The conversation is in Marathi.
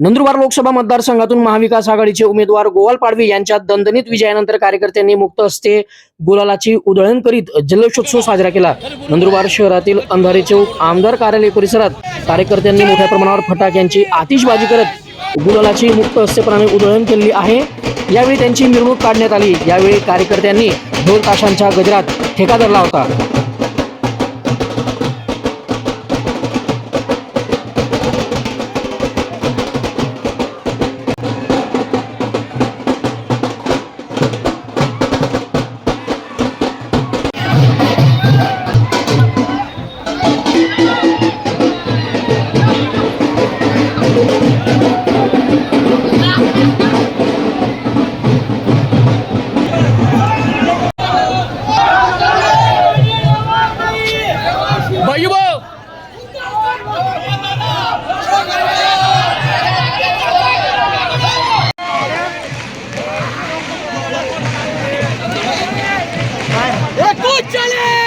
नंदुरबार लोकसभा मतदारसंघातून महाविकास आघाडीचे उमेदवार गोवाल पाडवी यांच्या दणदणीत विजयानंतर कार्यकर्त्यांनी मुक्त हस्ते गुलालाची उधळण करीत जल्लोषोत्सव साजरा केला. नंदुरबार शहरातील अंधारे चौक आमदार कार्यालय परिसरात कार्यकर्त्यांनी मोठ्या प्रमाणावर फटाक्यांची आतिषबाजी करत गुलालाची मुक्त हस्तेपणाने उधळण केली आहे. यावेळी त्यांची मिरवणूक काढण्यात आली. यावेळी कार्यकर्त्यांनी ढोल ताशांच्या गजरात ठेका धरला होता. চলে!